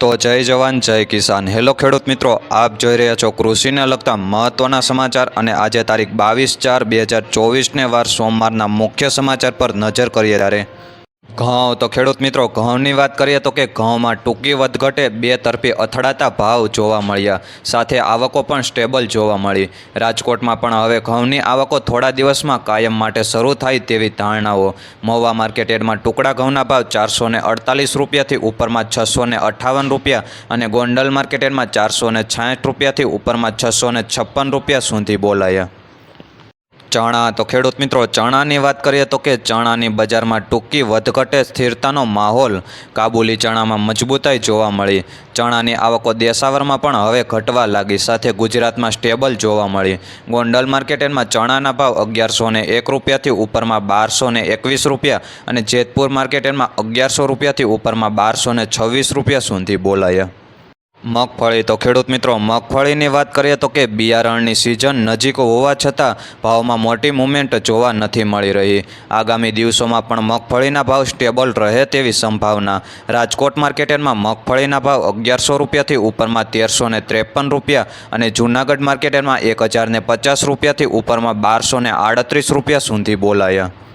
તો જય જવાન, જય કિસાન. હેલો ખેડૂત મિત્રો, આપ જોઈ રહ્યા છો કૃષિને લગતા મહત્વના સમાચાર અને આજે તારીખ બાવીસ ચાર બે હજાર ચોવીસને વાર સોમવારના મુખ્ય સમાચાર પર નજર કરીએ ત્યારે ઘઉં, તો ખેડૂત મિત્રો, ઘઉંની વાત કરીએ તો કે ઘઉંમાં ટૂંકી વધઘટે બે તરફી અથડાતા ભાવ જોવા મળ્યા. સાથે આવકો પણ સ્ટેબલ જોવા મળી. રાજકોટમાં પણ હવે ઘઉંની આવકો થોડા દિવસમાં કાયમ માટે શરૂ થાય તેવી ધારણાઓ. મહુવા માર્કેટયાર્ડમાં ટુકડા ઘઉંના ભાવ ચારસો ને અડતાલીસ રૂપિયાથી ઉપરમાં છસો ને અઠ્ઠાવન રૂપિયા અને ગોંડલ માર્કેટયાર્ડમાં ચારસો ને છાંઠ રૂપિયાથી ઉપરમાં છસો ને છપ્પન રૂપિયા સુધી બોલાયા. ચણા, તો ખેડૂત મિત્રો, ચણાની વાત કરીએ તો કે ચણાની બજારમાં ટૂંકી વધઘટે સ્થિરતાનો માહોલ કાબુલી ચણામાં મજબૂતાઈ જોવા મળી. ચણાની આવકો દેશાવરમાં પણ હવે ઘટવા લાગી, સાથે ગુજરાતમાં સ્ટેબલ જોવા મળી. ગોંડલ માર્કેટમાં ચણાના ભાવ અગિયારસો ને એક રૂપિયાથી ઉપરમાં બારસો ને એકવીસ રૂપિયા અને જેતપુર માર્કેટમાં અગિયારસો રૂપિયાથી ઉપરમાં બારસો ને છવ્વીસ રૂપિયા સુધી બોલાયા. મગફળી. તો ખેડૂત મિત્રો, મગફળીની વાત કરીએ તો કે બિયારણની સિઝન નજીક હોવા છતાં ભાવમાં મોટી મુમેન્ટ જોવા નથી મળી રહી. આગામી દિવસોમાં પણ મગફળીના ભાવ સ્ટેબલ રહે તેવી સંભાવના. રાજકોટ માર્કેટમાં મગફળીના ભાવ અગિયારસો રૂપિયાથી ઉપરમાં તેરસો ત્રેપન રૂપિયા અને જૂનાગઢ માર્કેટમાં એક હજાર ને પચાસ રૂપિયાથી ઉપરમાં બારસો આડત્રીસ રૂપિયા સુધી બોલાયા.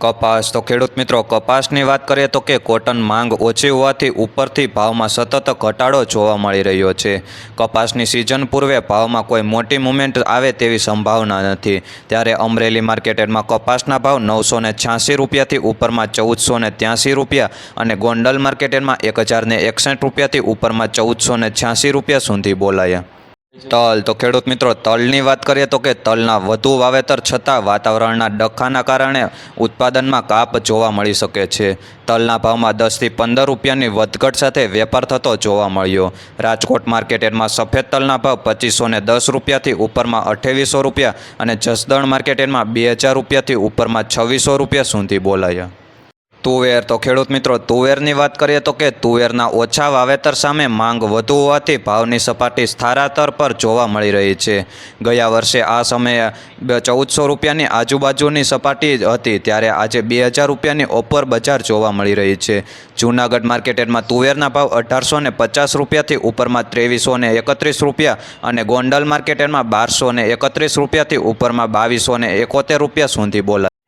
કપાસ. તો ખેડૂત મિત્રો, કપાસની વાત કરીએ તો કે કોટન માંગ ઓછી હોવાથી ઉપરથી ભાવમાં સતત ઘટાડો જોવા મળી રહ્યો છે. કપાસની સિઝન પૂર્વે ભાવમાં કોઈ મોટી મુવમેન્ટ આવે તેવી સંભાવના નથી. ત્યારે અમરેલી માર્કેટમાં કપાસના ભાવ નવસો ને છ્યાસી રૂપિયાથી ઉપરમાં ચૌદસો ને ત્યાંસી રૂપિયા અને ગોંડલ માર્કેટમાં એક હજાર ને એકસઠ રૂપિયાથી ઉપરમાં ચૌદસો ને છ્યાસી રૂપિયા સુધી બોલાયા. તલ. તો ખેડૂત મિત્રો, તલની વાત કરીએ તો કે તલના વધુ વાવેતર છતાં વાતાવરણના ડખાના કારણે ઉત્પાદનમાં કાપ જોવા મળી શકે છે. તલના ભાવમાં દસથી પંદર રૂપિયાની વધઘટ સાથે વેપાર થતો જોવા મળ્યો. રાજકોટ માર્કેટમાં સફેદ તલના ભાવ પચીસો ને દસ રૂપિયાથી ઉપરમાં અઠ્યાવીસો રૂપિયા અને જસદણ માર્કેટમાં બે હજાર રૂપિયાથી ઉપરમાં છવ્વીસો રૂપિયા સુધી બોલાયા. તુવેર. તો ખેડૂત મિત્રો, તુવેરની વાત કરીએ તો કે તુવેરના ઓછા વાવેતર સામે માંગ વધુ હોવાથી ભાવની સપાટી સ્થારાતર પર જોવા મળી રહી છે. ગયા વર્ષે આ સમયે ચૌદસો રૂપિયાની આજુબાજુની સપાટી હતી. ત્યારે આજે બે હજાર રૂપિયાની ઓપર બજાર જોવા મળી રહી છે. જૂનાગઢ માર્કેટમાં તુવેરના ભાવ અઢારસો ને પચાસ રૂપિયાથી ઉપરમાં ત્રેવીસો ને એકત્રીસ રૂપિયા અને ગોંડલ માર્કેટમાં બારસો ને એકત્રીસ રૂપિયાથી ઉપરમાં બાવીસો ને એકોતેર રૂપિયા સુધી બોલાય